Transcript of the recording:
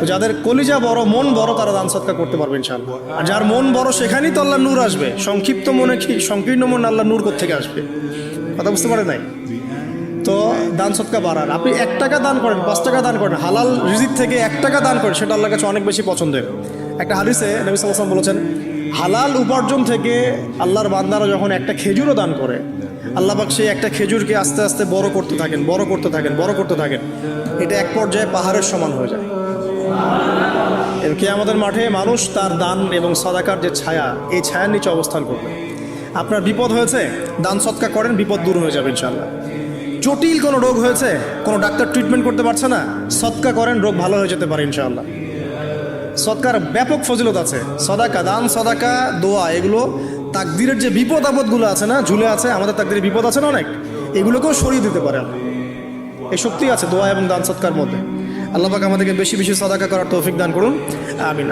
তো যাদের কলিজা বড়, মন বড়, তারা দান সৎকার করতে পারবে ইনশাআল্লাহ। আর যার মন বড়, সেখানেই তো আল্লাহ নূর আসবে। সংক্ষিপ্ত মনে কি, সংকীর্ণ মন আল্লাহ নূর থেকে আসবে? কথা বুঝতে পারে নাই? তো দান সৎকা বাড়ান আপনি এক টাকা দান করেন, পাঁচ টাকা দান করেন, হালাল রিজিক থেকে এক টাকা দান করেন, সেটা আল্লাহর কাছে অনেক বেশি পছন্দের। একটা হাদিসে নবী সাল্লাম বলেছেন হালাল উপার্জন থেকে আল্লাহর বান্দারা যখন একটা খেজুরও দান করে, আল্লাহ পাক সেই একটা খেজুরকে আস্তে আস্তে বড় করতে থাকেন, বড় করতে থাকেন, বড় করতে থাকেন। এটা এক পর্যায়ে পাহাড়ের সমান হয়ে যায়। কি আমাদের মাঠে মানুষ তার দান এবং সদাকার যে ছায়া, এই ছায়ার নিচে অবস্থান করবে। আপনার বিপদ হয়েছে? দান সৎকা করেন, বিপদ দূর হয়ে যাবে ইনশাল্লাহ জটিল কোনো রোগ হয়েছে? কোনো ডাক্তার ট্রিটমেন্ট করতে পারছে না? সৎকা করেন, রোগ ভালো হয়ে যেতে পারে ইনশাআল্লাহ। সৎকার ব্যাপক ফজিলত আছে। সদাকা, দান, সদাকা, দোয়া, এগুলো তাকদিরের যে বিপদ আপদগুলো আছে না, ঝুলে আছে, আমাদের তাকদিরের বিপদ আছে না অনেক, এগুলোকেও সরিয়ে দিতে পারে। এই শক্তি আছে দোয়া এবং দান সৎকার মধ্যে। আল্লাহ পাক আমাদেরকে বেশি বেশি সদাকা করার তৌফিক দান করুন। আমিন।